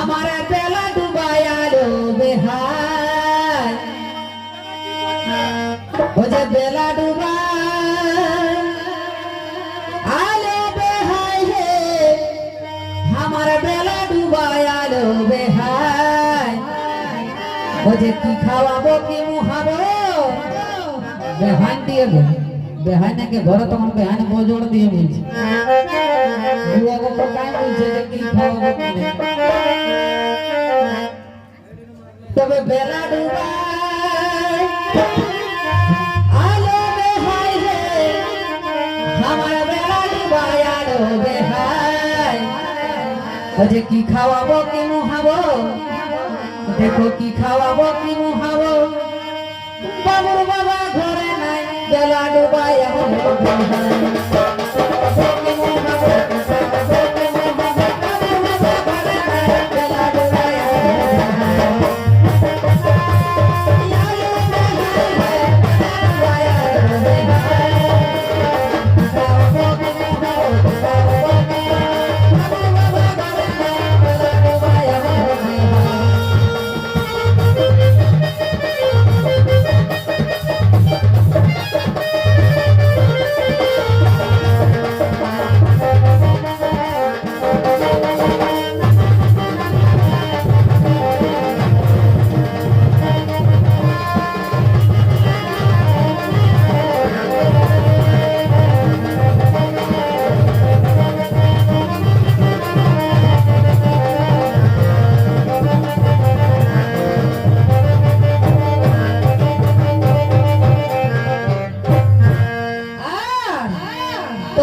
আমার বেলা ডুবায়ালো বেহাই ও যে বেলা ডুবাই আলো বেহাই হে আমার বেলা ডুবায়ালো বেহাই ও কি খাওয়াবো, কি মুহাবো? বেহান দিয়ে বেহান নাকি ঘরে তখন বেহান বজোড় দিয়ে বলছে। তবে বেলা ডুবাই আলো বেহাই রে, আমার বেলা ডুবাই আলো বেহাই। যে কি খাওয়াবো, কি মুহাবো? দেখো কি খাওয়াবো, কি মুহাবো? বাবুর বাবা ঘরে নাই, বেলা ডুবাই আলো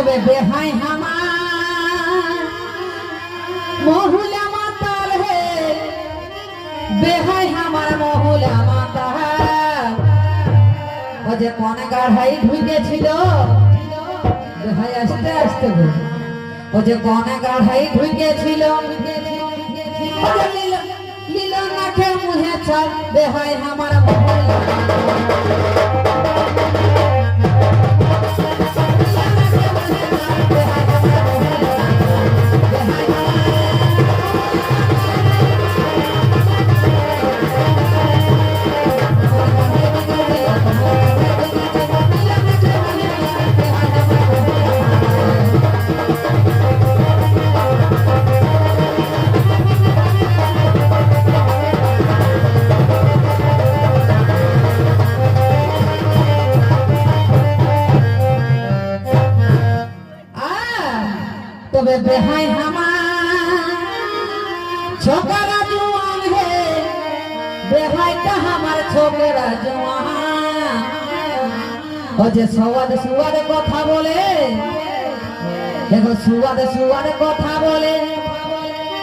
তবে বেহাই হামার। মহুলা মাতাল হে, বেহাই হামার মহুলা মাতাল। ও যে কোন গাঢ়াই ঢুকেছিল, বেহাই আস্তে আস্তে ও যে কোন গাঢ়াই ঢুকেছিল লীল- নাকে মুহে ছাল বেহাই হামার মহুলা তবে বেহাই হামার। ছোকরা জোয়ান হে বেহাইটা আমার ছোকরা জোয়ান। ও যে সওয়াদ সুয়াদ কথা বলে, দেখো সুয়াদ সুয়াদ কথা বলে।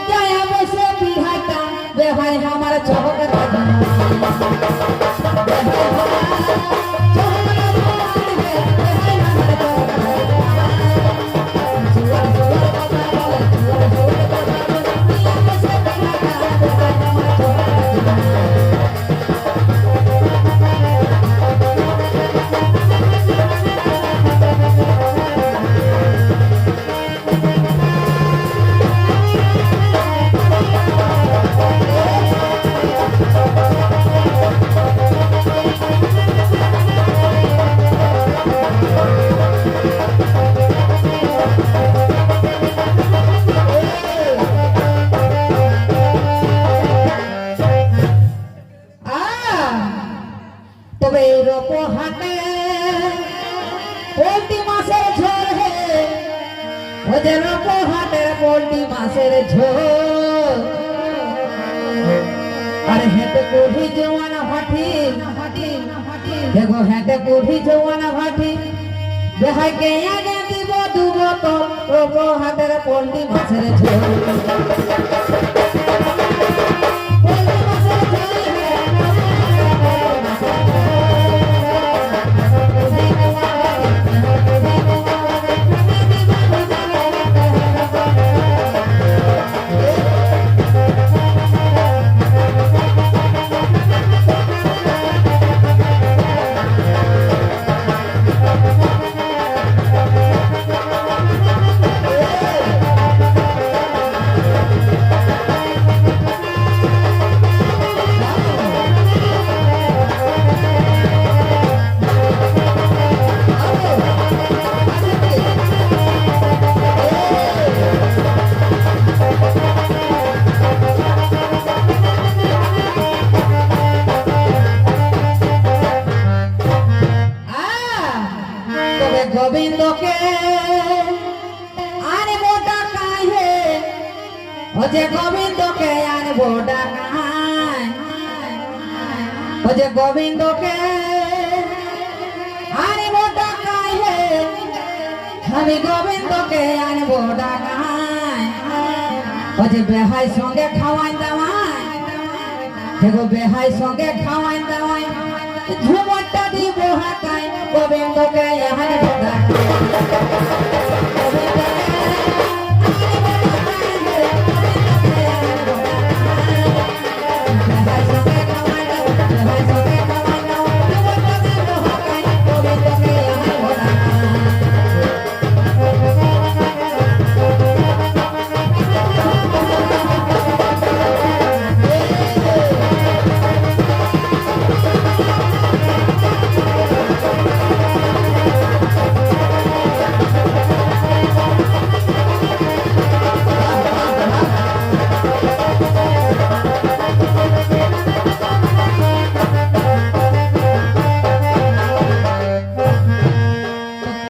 যায় বসে বিহাইটা বেহাই আমার ছোকরা জোয়ান। পোল্টি মাসের ঝোল। আর হেঁটে কুড়ি জওয়ানা ভাটি। দেখো হেঁটে কুড়ি জওয়ানা ভাটি। দেখাই কে আগে দিব দু বোতল হাতের পোল্টি মাসের ঝোল। লোকে। আর বোটা কাহে গোবিন্দ গোবিন্দকে আর বোটা কাহায় হজে গোবিন্দকে আর বোটা কাহে, আমি গোবিন্দকে আর বোটা কাহায় হজে বেহাই সঙ্গে খাওয়াই দাওয়াই, দেখো বেহাই সঙ্গে খাওয়াই দাওয়াই।